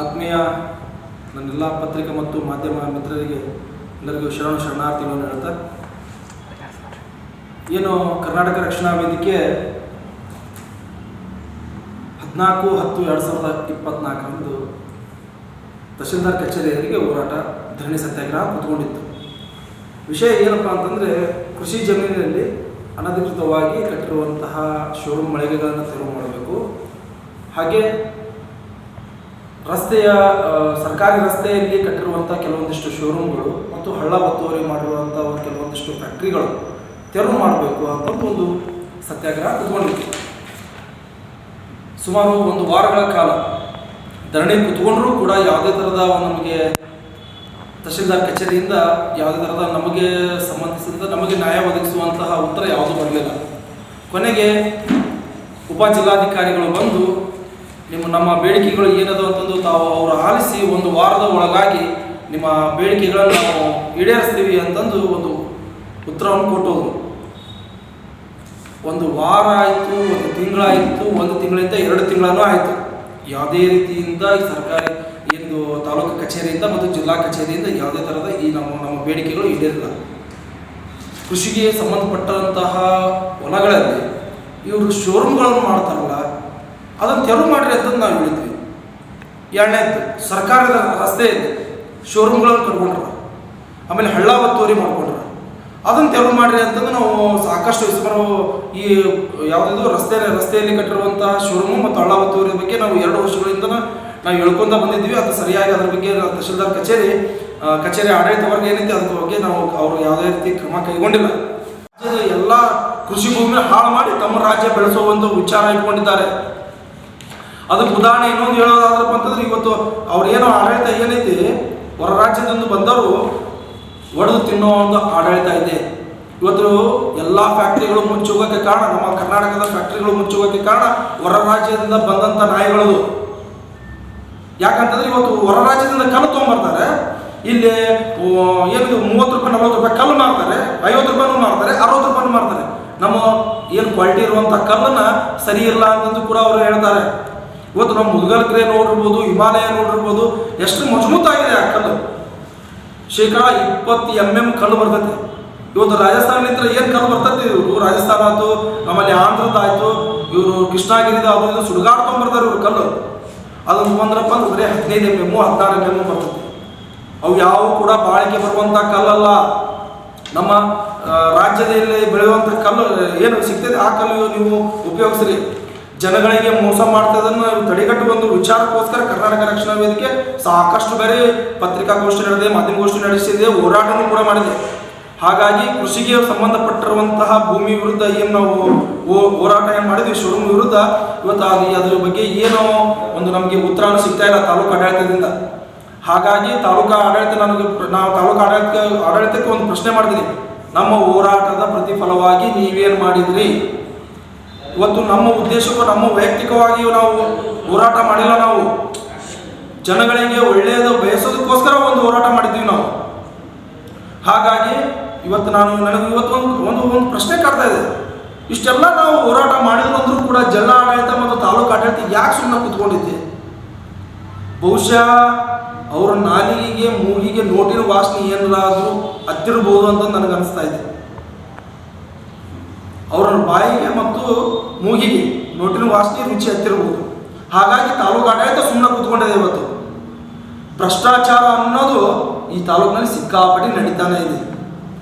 ಆತ್ಮೀಯ ನನ್ನೆಲ್ಲ ಪತ್ರಿಕೆ ಮತ್ತು ಮಾಧ್ಯಮ ಮಿತ್ರರಿಗೆ ಎಲ್ಲರಿಗೂ ಶರಣ ಶರಣಾರ್ಥಿಗಳನ್ನು ಹೇಳ್ತಾ, ಏನು ಕರ್ನಾಟಕ ರಕ್ಷಣಾ ವೇದಿಕೆ ಹದಿನಾಲ್ಕು ಹತ್ತು ಎರಡು ಸಾವಿರದ ಇಪ್ಪತ್ನಾಲ್ಕರಂದು ತಹಶೀಲ್ದಾರ್ ಕಚೇರಿಯವರಿಗೆ ಹೋರಾಟ, ಧರಣಿ ಸತ್ಯಾಗ್ರಹ ಕೂತ್ಕೊಂಡಿತ್ತು. ವಿಷಯ ಏನಪ್ಪ ಅಂತಂದರೆ, ಕೃಷಿ ಜಮೀನಿನಲ್ಲಿ ಅನಧಿಕೃತವಾಗಿ ಕಟ್ಟಿರುವಂತಹ ಶೋರೂಮ್ ಮಳಿಗೆಗಳನ್ನು ತೆರವು ಮಾಡಬೇಕು. ಹಾಗೆ ರಸ್ತೆಯ ಸರ್ಕಾರಿ ರಸ್ತೆಯಲ್ಲಿ ಕಟ್ಟಿರುವಂಥ ಕೆಲವೊಂದಿಷ್ಟು ಶೋರೂಮ್ಗಳು ಮತ್ತು ಹಳ್ಳ ಒತ್ತುವರಿ ಮಾಡಿರುವಂಥ ಕೆಲವೊಂದಿಷ್ಟು ಫ್ಯಾಕ್ಟ್ರಿಗಳು ತೆರವು ಮಾಡಬೇಕು ಅಂತ ಒಂದು ಸತ್ಯಾಗ್ರಹ ಕೂತ್ಕೊಂಡಿತ್ತು ಸುಮಾರು ಒಂದು ವಾರಗಳ ಕಾಲ ಧರಣಿ ಕೂತ್ಕೊಂಡ್ರೂ ಕೂಡ ಯಾವುದೇ ಥರದ ನಮಗೆ ತಹಶೀಲ್ದಾರ್ ಕಚೇರಿಯಿಂದ ಯಾವುದೇ ಥರದ ನಮಗೆ ಸಂಬಂಧಿಸಿದ ನಮಗೆ ನ್ಯಾಯ ಒದಗಿಸುವಂತಹ ಉತ್ತರ ಯಾವುದೂ ಬರಲಿಲ್ಲ. ಕೊನೆಗೆ ಉಪ ಜಿಲ್ಲಾಧಿಕಾರಿಗಳು ಬಂದು ನಿಮ್ಮ ನಮ್ಮ ಬೇಡಿಕೆಗಳು ಏನದು ಅಂತಂದು ತಾವು ಅವರು ಆಲಿಸಿ ಒಂದು ವಾರದ ಒಳಗಾಗಿ ನಿಮ್ಮ ಬೇಡಿಕೆಗಳನ್ನು ನಾವು ಈಡೇರಿಸ್ತೀವಿ ಅಂತಂದು ಒಂದು ಉತ್ತರವನ್ನು ಕೊಟ್ಟೋದು ಒಂದು ವಾರ ಆಯಿತು, ಒಂದು ತಿಂಗಳಾಯಿತು, ಒಂದು ತಿಂಗಳಿಂದ ಎರಡು ತಿಂಗಳೂ ಆಯಿತು. ಯಾವುದೇ ರೀತಿಯಿಂದ ಸರ್ಕಾರಿ ಏನು ತಾಲೂಕು ಕಚೇರಿಯಿಂದ ಮತ್ತು ಜಿಲ್ಲಾ ಕಚೇರಿಯಿಂದ ಯಾವುದೇ ಥರದ ಈ ನಮ್ಮ ನಮ್ಮ ಬೇಡಿಕೆಗಳು ಈಡೇರಿಲ್ಲ. ಕೃಷಿಗೆ ಸಂಬಂಧಪಟ್ಟಂತಹ ಹೊಲಗಳಲ್ಲಿ ಇವರು ಶೋರೂಮ್ಗಳನ್ನು ಮಾಡ್ತಾರಲ್ಲ ಅದನ್ನು ತೆರವು ಮಾಡಿರಿ ಅಂತಂದು ನಾವು ಹೇಳಿದ್ವಿ. ಎರಡನೇದು, ಸರ್ಕಾರದ ರಸ್ತೆ ಶೋರೂಮ್ಗಳನ್ನು ಕಟ್ಕೊಂಡ್ರ ಆಮೇಲೆ ಹಳ್ಳ ಒತ್ತುವರಿ ಮಾಡ್ಕೊಂಡ್ರ. ಅದನ್ನು ತೆರವು ಮಾಡಿರಿ ಅಂತಂದು ನಾವು ಸಾಕಷ್ಟು ಸುಮಾರು ಈ ಯಾವುದಾದ್ರು ರಸ್ತೆ, ರಸ್ತೆಯಲ್ಲಿ ಕಟ್ಟಿರುವಂತಹ ಶೋರೂಮು ಮತ್ತು ಹಳ್ಳ ಒತ್ತುವರಿ ಬಗ್ಗೆ ನಾವು ಎರಡು ವರ್ಷಗಳಿಂದ ನಾವು ಹೇಳ್ಕೊಂತ ಬಂದಿದ್ವಿ. ಅದು ಸರಿಯಾಗಿ ಅದ್ರ ಬಗ್ಗೆ ತಹಶೀಲ್ದಾರ್ ಕಚೇರಿ ಕಚೇರಿ ಆಡಳಿತ ವರ್ಗ ಏನೈತಿ, ಅದ್ರ ಬಗ್ಗೆ ನಾವು ಅವರು ಯಾವುದೇ ರೀತಿ ಕ್ರಮ ಕೈಗೊಂಡಿಲ್ಲ. ರಾಜ್ಯದ ಎಲ್ಲ ಕೃಷಿ ಭೂಮಿ ಹಾಳು ಮಾಡಿ ತಮ್ಮ ರಾಜ್ಯ ಬೆಳೆಸುವಂತ ವಿಚಾರ ಇಟ್ಕೊಂಡಿದ್ದಾರೆ. ಅದಕ್ಕೆ ಉದಾಹರಣೆ ಇನ್ನೊಂದು ಹೇಳೋದಾದ್ರಪ್ಪ ಅಂತಂದ್ರೆ ಇವತ್ತು ಅವ್ರೇನೋ ಆಡಳಿತ ಏನೈತಿ, ಹೊರ ರಾಜ್ಯದಿಂದ ಬಂದವರು ಒಡೆದು ತಿನ್ನೋ ಒಂದು ಆಡಳಿತ ಇದೆ ಇವತ್ತು ಎಲ್ಲ ಫ್ಯಾಕ್ಟ್ರಿಗಳು ಮುಚ್ಚೋಗೋಕ್ಕೆ ಕಾರಣ, ನಮ್ಮ ಕರ್ನಾಟಕದ ಫ್ಯಾಕ್ಟ್ರಿಗಳು ಮುಚ್ಚೋಗೋಕ್ಕೆ ಕಾರಣ ಹೊರ ರಾಜ್ಯದಿಂದ ಬಂದಂಥ ನಾಯಿಗಳು. ಯಾಕಂತಂದ್ರೆ ಇವತ್ತು ಹೊರ ರಾಜ್ಯದಿಂದ ಕಲ್ಲು ತೊಗೊಂಬರ್ತಾರೆ. ಇಲ್ಲಿ ಏನು ಮೂವತ್ತು ರೂಪಾಯಿ, ನಲ್ವತ್ತು ರೂಪಾಯಿ ಕಲ್ಲು ಮಾರ್ತಾರೆ, ಐವತ್ತು ರೂಪಾಯಿನೂ ಮಾರ್ತಾರೆ, ಅರವತ್ತು ರೂಪಾಯಿನೂ ಮಾರ್ತಾರೆ. ನಮ್ಮ ಏನು ಕ್ವಾಲಿಟಿ ಇರುವಂಥ ಕಲ್ಲನ್ನ ಸರಿ ಇಲ್ಲ ಅಂತಂದು ಕೂಡ ಅವರು ಹೇಳ್ತಾರೆ. ಇವತ್ತು ನಮ್ಮ ಮುದ್ಗಲ್ಗಿರೆ ನೋಡಿರ್ಬೋದು, ಹಿಮಾಲಯ ನೋಡಿರ್ಬೋದು, ಎಷ್ಟು ಮಜಬೂತಾಗಿದೆ ಆ ಕಲ್ಲು. ಶೇಕಡ ಇಪ್ಪತ್ತು ಎಂ ಎಂ ಕಲ್ಲು ಬರ್ತೈತಿ. ಇವತ್ತು ರಾಜಸ್ಥಾನದಿಂದ ಏನು ಕಲ್ಲು ಬರ್ತೈತಿ ಇವರು? ರಾಜಸ್ಥಾನ ಆಯಿತು, ಆಮೇಲೆ ಆಂಧ್ರದ ಆಯ್ತು, ಇವರು ಕೃಷ್ಣಗಿರಿದ ಅದು ಇದು ಸುಡುಗಾಡ್ಕೊಂಡ್ ಬರ್ತಾರೆ ಇವ್ರು ಕಲ್ಲು. ಅದು ಬಂದ್ರಪ್ಪ ಅಂದ್ರೆ ಬರೀ ಹದಿನೈದು ಎಂ ಎಮ್ಮು ಹದಿನಾರು ಎಂ ಎಮ್ಮು ಬರ್ತೈತಿ. ಅವು ಯಾವ ಕೂಡ ಬಾಳಿಕೆ ಬರುವಂಥ ಕಲ್ಲಲ್ಲ. ನಮ್ಮ ರಾಜ್ಯದಲ್ಲಿ ಬೆಳೆಯುವಂಥ ಕಲ್ಲು, ಏನು ಸಿಗ್ತದೆ ಆ ಕಲ್ಲು ನೀವು ಉಪಯೋಗಿಸ್ರಿ. ಜನಗಳಿಗೆ ಮೋಸ ಮಾಡ್ತದನ್ನು ತಡೆಗಟ್ಟು ಒಂದು ವಿಚಾರಕ್ಕೋಸ್ಕರ ಕರ್ನಾಟಕ ರಕ್ಷಣಾ ವೇದಿಕೆ ಸಾಕಷ್ಟು ಬೇರೆ ಪತ್ರಿಕಾಗೋಷ್ಠಿ ನಡೆದಿದೆ, ಮಾಧ್ಯಮಗೋಷ್ಠಿ ನಡೆಸಿದೆ, ಹೋರಾಟನೂ ಕೂಡ ಮಾಡಿದೆ. ಹಾಗಾಗಿ ಕೃಷಿಗೆ ಸಂಬಂಧಪಟ್ಟಿರುವಂತಹ ಭೂಮಿ ವಿರುದ್ಧ ಏನು ನಾವು ಹೋರಾಟ ಏನು ಮಾಡಿದ್ವಿ, ಶೋರೂಮ್ ವಿರುದ್ಧ, ಇವತ್ತು ಅದು ಅದ್ರ ಬಗ್ಗೆ ಏನೋ ಒಂದು ನಮಗೆ ಉತ್ತರನೂ ಸಿಗ್ತಾ ಇಲ್ಲ ತಾಲೂಕು ಆಡಳಿತದಿಂದ. ಹಾಗಾಗಿ ತಾಲೂಕಾ ಆಡಳಿತ ನನಗೆ ನಾವು ತಾಲೂಕು ಆಡಳಿತ ಆಡಳಿತಕ್ಕೆ ಒಂದು ಪ್ರಶ್ನೆ ಮಾಡಿದ್ದೀನಿ ನಮ್ಮ ಹೋರಾಟದ ಪ್ರತಿಫಲವಾಗಿ ನೀವೇನು ಮಾಡಿದ್ರಿ? ಇವತ್ತು ನಮ್ಮ ಉದ್ದೇಶಕ್ಕೂ, ನಮ್ಮ ವೈಯಕ್ತಿಕವಾಗಿಯೂ ನಾವು ಹೋರಾಟ ಮಾಡಿಲ್ಲ ನಾವು. ಜನಗಳಿಗೆ ಒಳ್ಳೆಯದು, ಬಯಸೋದಕ್ಕೋಸ್ಕರ ಒಂದು ಹೋರಾಟ ಮಾಡಿದ್ದೀವಿ ನಾವು. ಹಾಗಾಗಿ ಇವತ್ತು ನಾನು ನನಗೆ ಇವತ್ತು ಒಂದು ಒಂದು ಒಂದು ಪ್ರಶ್ನೆ ಕಾಡ್ತಾ ಇದೆ. ಇಷ್ಟೆಲ್ಲ ನಾವು ಹೋರಾಟ ಮಾಡಿದ್ರು ಕೂಡ ಜಿಲ್ಲಾ ಆಡಳಿತ ಮತ್ತು ತಾಲೂಕು ಆಡಳಿತ ಯಾಕೆ ಸುಮ್ಮನೆ ಕೂತ್ಕೊಂಡಿದ್ದೆ? ಬಹುಶಃ ಅವರ ನಾಲಿಗೆಗೆ, ಮೂಗಿಗೆ, ನೋಟಿನ ವಾಸನೆ ಏನಾದರೂ ಹತ್ತಿರಬಹುದು ಅಂತ ನನಗೆ ಅನಿಸ್ತಾ ಇದೆ. ಅವರ ಬಾಯಿಗೆ ಮತ್ತು ಮೂಗಿಗೆ, ನೋಟಿನ ವಾಸನೆ ರುಚಿ ಹತ್ತಿರಬಹುದು. ಹಾಗಾಗಿ ತಾಲೂಕು ಆಡಳಿತ ಸುಮ್ಮನೆ ಕೂತ್ಕೊಂಡಿದೆ ಇವತ್ತು. ಭ್ರಷ್ಟಾಚಾರ ಅನ್ನೋದು ಈ ತಾಲೂಕಿನಲ್ಲಿ ಸಿಕ್ಕಾಪಟ್ಟಿ ನಡೀತಾನೆ ಇದೆ.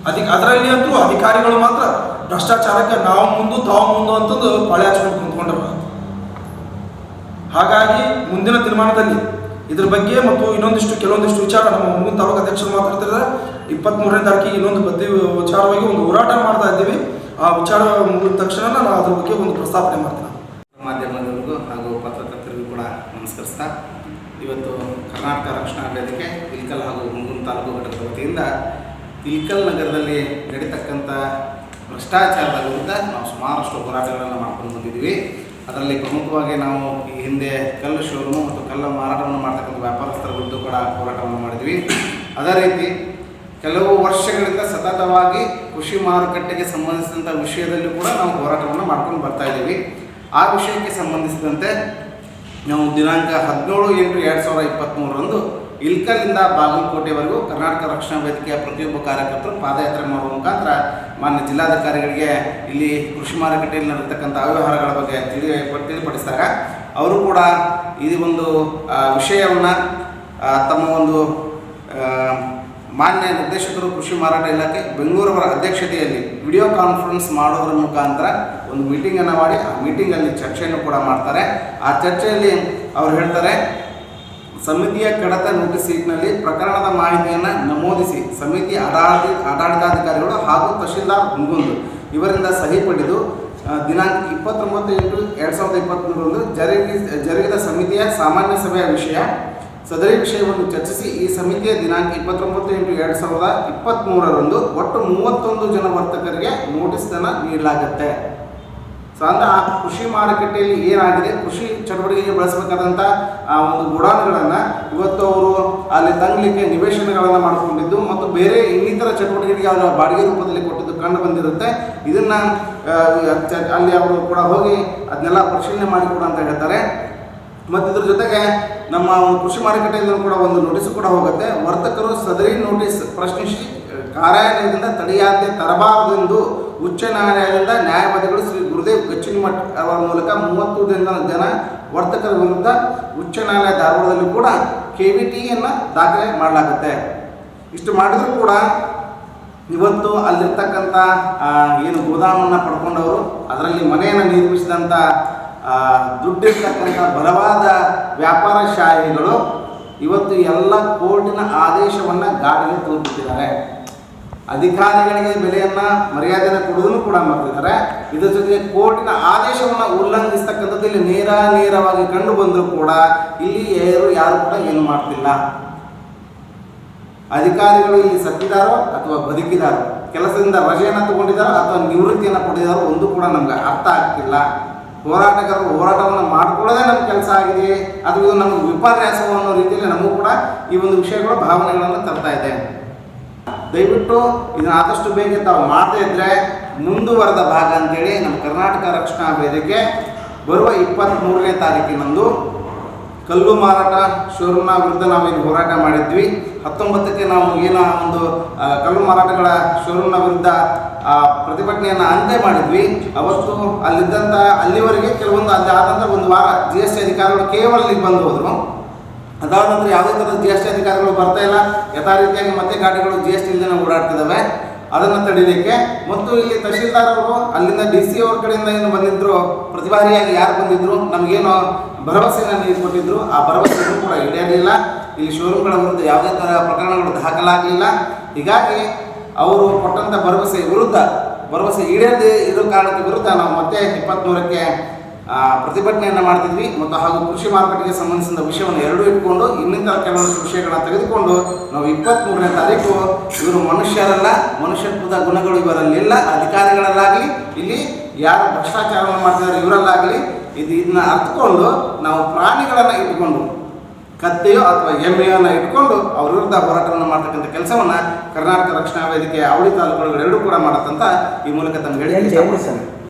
ಅದಕ್ಕೆ ಅದರಲ್ಲಿ ಅಂತೂ ಅಧಿಕಾರಿಗಳು ಮಾತ್ರ ಭ್ರಷ್ಟಾಚಾರಕ್ಕೆ ನಾವು ಮುಂದು, ತಾವು ಮುಂದು ಅಂತಂದು ಪಾಳೆ ಹಚ್ಕೊಂಡು ಕುಂತ್ಕೊಂಡ್ರ. ಹಾಗಾಗಿ ಮುಂದಿನ ತೀರ್ಮಾನದಲ್ಲಿ ಇದ್ರ ಬಗ್ಗೆ ಮತ್ತು ಇನ್ನೊಂದಿಷ್ಟು, ಕೆಲವೊಂದಿಷ್ಟು ವಿಚಾರ ನಮ್ಮ ಮುಂದಿನ ತಾಲೂಕು ಅಧ್ಯಕ್ಷರು ಮಾತಾಡ್ತಿದ್ದಾರೆ. ಇಪ್ಪತ್ತ್ಮೂರನೇ ತಾರೀಕಿಗೆ ಇನ್ನೊಂದು ಬದ್ದಿ ವಿಚಾರವಾಗಿ ಒಂದು ಹೋರಾಟ ಮಾಡ್ತಾ ಇದ್ದೀವಿ. ಆ ವಿಚಾರ ಮುಗಿದ ತಕ್ಷಣ ನಾನು ಅದ್ರ ಬಗ್ಗೆ ಒಂದು ಪ್ರಸ್ತಾಪನೆ ಮಾಡ್ತೀನಿ ಮಾಧ್ಯಮದವರಿಗೂ ಹಾಗೂ ಪತ್ರಕರ್ತರಿಗೂ ಕೂಡ ನಮಸ್ಕರಿಸ್ತಾ, ಇವತ್ತು ಕರ್ನಾಟಕ ರಕ್ಷಣಾ ವೇದಿಕೆ ಇಲ್ಕಲ್ ಹಾಗೂ ಮುಂಗೂರು ತಾಲೂಕು ಘಟಕದ ವತಿಯಿಂದ ಇಲ್ಕಲ್ ನಗರದಲ್ಲಿ ನಡೀತಕ್ಕಂಥ ಭ್ರಷ್ಟಾಚಾರದ ವಿರುದ್ಧ ನಾವು ಸುಮಾರಷ್ಟು ಹೋರಾಟಗಳನ್ನು ಮಾಡ್ಕೊಂಡು ಬಂದಿದ್ದೀವಿ. ಅದರಲ್ಲಿ ಪ್ರಮುಖವಾಗಿ ನಾವು ಈ ಹಿಂದೆ ಕಲ್ಲು ಶೋರೂಮು ಮತ್ತು ಕಲ್ಲು ಮಾರಾಟವನ್ನು ಮಾಡ್ತಕ್ಕಂಥ ವ್ಯಾಪಾರಸ್ಥರ ವಿರುದ್ಧ ಕೂಡ ಹೋರಾಟವನ್ನು ಮಾಡಿದ್ವಿ ಅದೇ ರೀತಿ ಕೆಲವು ವರ್ಷಗಳಿಂದ ಸತತವಾಗಿ ಕೃಷಿ ಮಾರುಕಟ್ಟೆಗೆ ಸಂಬಂಧಿಸಿದಂಥ ವಿಷಯದಲ್ಲಿ ಕೂಡ ನಾವು ಹೋರಾಟವನ್ನು ಮಾಡ್ಕೊಂಡು ಬರ್ತಾ ಇದ್ದೀವಿ. ಆ ವಿಷಯಕ್ಕೆ ಸಂಬಂಧಿಸಿದಂತೆ ನಾವು ದಿನಾಂಕ ಹದಿನೇಳು ಎಂಟು ಎರಡು ಸಾವಿರದ ಇಪ್ಪತ್ತ್ಮೂರರಂದು ಇಲ್ಕಲ್ನಿಂದ ಬಾಗಲಕೋಟೆವರೆಗೂ ಕರ್ನಾಟಕ ರಕ್ಷಣಾ ವೇದಿಕೆಯ ಪ್ರತಿಯೊಬ್ಬ ಕಾರ್ಯಕರ್ತರು ಪಾದಯಾತ್ರೆ ಮಾಡುವ ಮುಖಾಂತರ ಮಾನ್ಯ ಜಿಲ್ಲಾಧಿಕಾರಿಗಳಿಗೆ ಇಲ್ಲಿ ಕೃಷಿ ಮಾರುಕಟ್ಟೆಯಲ್ಲಿ ನಡೆತಕ್ಕಂಥ ಅವ್ಯವಹಾರಗಳ ಬಗ್ಗೆ ತಿಳಿ ತಿಳಿಪಡಿಸಿದಾಗ ಅವರು ಕೂಡ ಈ ಒಂದು ವಿಷಯವನ್ನು ತಮ್ಮ ಒಂದು ಮಾನ್ಯ ನಿರ್ದೇಶಕರು, ಕೃಷಿ ಮಾರಾಟ ಇಲಾಖೆ ಬೆಂಗಳೂರವರ ಅಧ್ಯಕ್ಷತೆಯಲ್ಲಿ ವಿಡಿಯೋ ಕಾನ್ಫರೆನ್ಸ್ ಮಾಡೋದ್ರ ಮುಖಾಂತರ ಒಂದು ಮೀಟಿಂಗನ್ನು ಮಾಡಿ, ಆ ಮೀಟಿಂಗಲ್ಲಿ ಚರ್ಚೆಯನ್ನು ಕೂಡ ಮಾಡ್ತಾರೆ. ಆ ಚರ್ಚೆಯಲ್ಲಿ ಅವ್ರು ಹೇಳ್ತಾರೆ, ಸಮಿತಿಯ ಕಡತ ನೋಟಿಸ್ ಸೀಟ್ನಲ್ಲಿ ಪ್ರಕರಣದ ಮಾಹಿತಿಯನ್ನು ನಮೂದಿಸಿ, ಸಮಿತಿ ಆಡಳಿತ ಆಡಳಿತಾಧಿಕಾರಿಗಳು ಹಾಗೂ ತಹಶೀಲ್ದಾರ್ ಹುಂಗುಂದು ಇವರಿಂದ ಸಹಿ ಪಡೆದು ದಿನಾಂಕ ಇಪ್ಪತ್ತೊಂಬತ್ತು ಎಂಟು ಎರಡು ಸಾವಿರದ ಇಪ್ಪತ್ತ್ಮೂರರಂದು ಜರುಗಿ, ಜರುಗಿದ ಸಮಿತಿಯ ಸಾಮಾನ್ಯ ಸಭೆಯ ವಿಷಯ ಸದರಿ ವಿಷಯವನ್ನು ಚರ್ಚಿಸಿ ಈ ಸಮಿತಿಯ ದಿನಾಂಕ ಇಪ್ಪತ್ತೊಂಬತ್ತು ಎಂಟು ಎರಡು ಸಾವಿರದ ಇಪ್ಪತ್ತ್ಮೂರರಂದು ಒಟ್ಟು ಮೂವತ್ತೊಂದು ಜನ ವರ್ತಕರಿಗೆ ನೋಟಿಸನ್ನು ನೀಡಲಾಗುತ್ತೆ. ಸೊ ಅಂದ್ರೆ ಆ ಕೃಷಿ ಮಾರುಕಟ್ಟೆಯಲ್ಲಿ ಏನಾಗಿದೆ? ಕೃಷಿ ಚಟುವಟಿಕೆಗೆ ಬಳಸಬೇಕಾದಂಥ ಆ, ಒಂದು ಗುಡಾನ್ಗಳನ್ನು ಇವತ್ತು ಅವರು ಅಲ್ಲಿ ತಂಗ್ಲಿಕ್ಕೆ ನಿವೇಶನಗಳನ್ನು ಮಾಡಿಕೊಂಡಿದ್ದು ಮತ್ತು ಬೇರೆ ಇನ್ನಿತರ ಚಟುವಟಿಕೆಗಳಿಗೆ ಅವರು ಬಾಡಿಗೆ ರೂಪದಲ್ಲಿ ಕೊಟ್ಟಿದ್ದು ಕಂಡು ಬಂದಿರುತ್ತೆ. ಇದನ್ನ ಅಲ್ಲಿ ಅವರು ಕೂಡ ಹೋಗಿ ಅದನ್ನೆಲ್ಲ ಪರಿಶೀಲನೆ ಮಾಡಿ ಕೂಡ ಅಂತ ಹೇಳ್ತಾರೆ. ಮತ್ತು ಇದ್ರ ಜೊತೆಗೆ ನಮ್ಮ ಕೃಷಿ ಮಾರುಕಟ್ಟೆಯಿಂದ ಕೂಡ ಒಂದು ನೋಟಿಸ್ ಕೂಡ ಹೋಗುತ್ತೆ. ವರ್ತಕರು ಸದರಿ ನೋಟಿಸ್ ಪ್ರಶ್ನಿಸಿ, ಕಾರ್ಯಾಲಯದಿಂದ ತಡೆಯಾಜ್ಞೆ ತರಬಾರದೆಂದು ಉಚ್ಚ ನ್ಯಾಯಾಲಯದಿಂದ ನ್ಯಾಯವಾದಿಗಳು ಶ್ರೀ ಗುರುದೇವ್ ಗಚ್ಚಿನಮಠ್ ಅವರ ಮೂಲಕ ಮೂವತ್ತು ದಿನ ಜನ ವರ್ತಕರ ವಿರುದ್ಧ ಉಚ್ಚ ನ್ಯಾಯಾಲಯ ಧಾರವಾಡದಲ್ಲಿ ಕೂಡ ಕೆ ವಿ ಟಿಯನ್ನು ದಾಖಲೆ ಮಾಡಲಾಗುತ್ತೆ. ಇಷ್ಟು ಮಾಡಿದರೂ ಕೂಡ ಇವತ್ತು ಅಲ್ಲಿರ್ತಕ್ಕಂಥ ಏನು ಗೋದಾಮನ್ನು ಪಡ್ಕೊಂಡವರು, ಅದರಲ್ಲಿ ಮನೆಯನ್ನು ನಿರ್ಮಿಸಿದಂಥ ದುಡ್ಡಿರ್ತಕ್ಕಂಥ ಬಲವಾದ ವ್ಯಾಪಾರಶಾಹಿಗಳು ಇವತ್ತು ಎಲ್ಲ ಕೋರ್ಟಿನ ಆದೇಶವನ್ನು ಗಾಡಿಗೆ ತೋರ್ಬಿಟ್ಟಿದ್ದಾರೆ ಅಧಿಕಾರಿಗಳಿಗೆ ಬೆಲೆಯನ್ನು, ಮರ್ಯಾದೆಯನ್ನು ಕೊಡೋದನ್ನು ಕೂಡ ಮಾಡ್ತಿದ್ದಾರೆ. ಇದರ ಜೊತೆಗೆ ಕೋರ್ಟಿನ ಆದೇಶವನ್ನು ಉಲ್ಲಂಘಿಸ್ತಕ್ಕಂಥದ್ದು ಇಲ್ಲಿ ನೇರ ನೇರವಾಗಿ ಕಂಡು ಬಂದರೂ ಕೂಡ ಇಲ್ಲಿ ಯಾರು ಯಾರು ಕೂಡ ಏನು ಮಾಡ್ತಿಲ್ಲ. ಅಧಿಕಾರಿಗಳು ಇಲ್ಲಿ ಸತ್ತಿದಾರೋ ಅಥವಾ ಬದುಕಿದಾರೋ ಕೆಲಸದಿಂದ ರಜೆಯನ್ನು ತಗೊಂಡಿದ್ದಾರೋ ಅಥವಾ ನಿವೃತ್ತಿಯನ್ನು ಪಡೆದಿದ್ದಾರೋ ಒಂದು ಕೂಡ ನಮ್ಗೆ ಅರ್ಥ ಆಗ್ತಿಲ್ಲ. ಹೋರಾಟಗಾರರು ಹೋರಾಟವನ್ನು ಮಾಡಿಕೊಳ್ಳೋದೇ ನಮ್ಮ ಕೆಲಸ ಆಗಿದೆ. ಅದು ಇದು ನಮ್ಮ ವಿಪರ್ಯಾಸವು ಅನ್ನೋ ರೀತಿಯಲ್ಲಿ ನಮಗೂ ಕೂಡ ಈ ಒಂದು ವಿಷಯಗಳು ಭಾವನೆಗಳನ್ನು ತರ್ತಾ ಇದೆ. ದಯವಿಟ್ಟು ಇದನ್ನ ಆದಷ್ಟು ಬೇಗ ತಾವು ಮಾಡದೇ ಇದ್ರೆ ಮುಂದುವರೆದ ಭಾಗ ಅಂತೇಳಿ ನಮ್ಮ ಕರ್ನಾಟಕ ರಕ್ಷಣಾ ವೇದಿಕೆ ಬರುವ ಇಪ್ಪತ್ತ್ಮೂರನೇ ತಾರೀಕಿನಂದು ಕಲ್ಲು ಮಾರಾಟ, ಶೋರೂಮ್ನ ವಿರುದ್ಧ ನಾವೇನು ಹೋರಾಟ ಮಾಡಿದ್ವಿ. ಹತ್ತೊಂಬತ್ತಕ್ಕೆ ನಾವು ಏನು ಒಂದು ಕಲ್ಲು ಮಾರಾಟಗಳ ಶೋರೂಮ್ನ ವಿರುದ್ಧ ಪ್ರತಿಭಟನೆಯನ್ನು ಅಂತ್ಯ ಮಾಡಿದ್ವಿ. ಅವತ್ತು ಅಲ್ಲಿದ್ದಂಥ ಅಲ್ಲಿವರೆಗೆ ಕೆಲವೊಂದು ಅಲ್ಲಿ ಆದಂಥ ಒಂದು ವಾರ ಜಿ ಎಸ್ ಟಿ ಅಧಿಕಾರಿಗಳು ಕೇವಲ ಇಲ್ಲಿಗೆ ಬಂದು ಹೋದರು. ಅದಾದ ನಂತರ ಯಾವುದೇ ಥರದ ಜಿ ಎಸ್ ಟಿ ಅಧಿಕಾರಿಗಳು ಬರ್ತಾ ಇಲ್ಲ. ಯಥಾ ರೀತಿಯಾಗಿ ಮತ್ತೆ ಗಾಡಿಗಳು ಜಿ ಎಸ್ ಟಿ ಇಲ್ಲದೆ ಓಡಾಡ್ತಿದ್ದಾವೆ. ಅದನ್ನು ತಡೀಲಿಕ್ಕೆ ಮತ್ತು ಇಲ್ಲಿ ತಹಶೀಲ್ದಾರರು, ಅಲ್ಲಿಂದ ಡಿ ಸಿ ಅವ್ರ ಕಡೆಯಿಂದ ಏನು ಬಂದಿದ್ರು, ಪ್ರತಿಭಾರಿಯಾಗಿ ಯಾರು ಬಂದಿದ್ರು, ನಮಗೇನು ಭರವಸೆಯನ್ನು ನೀಡಿಕೊಟ್ಟಿದ್ರು. ಆ ಭರವಸೆಯನ್ನು ಕೂಡ ಈಡೇರಲಿಲ್ಲ. ಇಲ್ಲಿ ಶೋರೂಮ್ಗಳ ವಿರುದ್ಧ ಯಾವುದೇ ಥರ ಪ್ರಕರಣಗಳು ದಾಖಲಾಗಲಿಲ್ಲ. ಹೀಗಾಗಿ ಅವರು ಕೊಟ್ಟಂಥ ಭರವಸೆ ವಿರುದ್ಧ, ಭರವಸೆ ಈಡೇರದೆ ಇರೋ ಕಾರಣದ ವಿರುದ್ಧ ನಾವು ಮತ್ತೆ ಇಪ್ಪತ್ತ್ಮೂರಕ್ಕೆ ಪ್ರತಿಭಟನೆಯನ್ನು ಮಾಡ್ತಿದ್ವಿ. ಮತ್ತು ಹಾಗೂ ಕೃಷಿ ಮಾರುಕಟ್ಟೆಗೆ ಸಂಬಂಧಿಸಿದ ವಿಷಯವನ್ನು ಎರಡೂ ಇಟ್ಕೊಂಡು, ಇನ್ನಿತರ ಕೆಲವೊಂದು ವಿಷಯಗಳನ್ನ ತೆಗೆದುಕೊಂಡು ನಾವು ಇಪ್ಪತ್ತ್ಮೂರನೇ ತಾರೀಕು ಇವರು ಮನುಷ್ಯರಲ್ಲ, ಮನುಷ್ಯತ್ವದ ಗುಣಗಳು ಇವರಲ್ಲಿಲ್ಲ, ಅಧಿಕಾರಿಗಳಲ್ಲಾಗಲಿ, ಇಲ್ಲಿ ಯಾರು ಭ್ರಷ್ಟಾಚಾರವನ್ನು ಮಾಡ್ತಿದ್ದಾರೆ ಇವರಲ್ಲಾಗಲಿ, ಇದು ಇದನ್ನ ಅರ್ಥಕೊಂಡು ನಾವು ಪ್ರಾಣಿಗಳನ್ನು ಇಟ್ಕೊಂಡು ಕತ್ತೆಯೋ ಅಥವಾ ಎಮ್ಮೆಯನ್ನು ಇಟ್ಕೊಂಡು ಅವ್ರ ವಿರುದ್ಧ ಹೋರಾಟವನ್ನು ಮಾಡ್ತಕ್ಕಂಥ ಕೆಲಸವನ್ನು ಕರ್ನಾಟಕ ರಕ್ಷಣಾ ವೇದಿಕೆ ಅವಳಿ ತಾಲೂಕುಗಳು ಎರಡೂ ಕೂಡ ಮಾಡತ್ತಂತ ಈ ಮೂಲಕ ತಮ್ಮ ಹೇಳಿ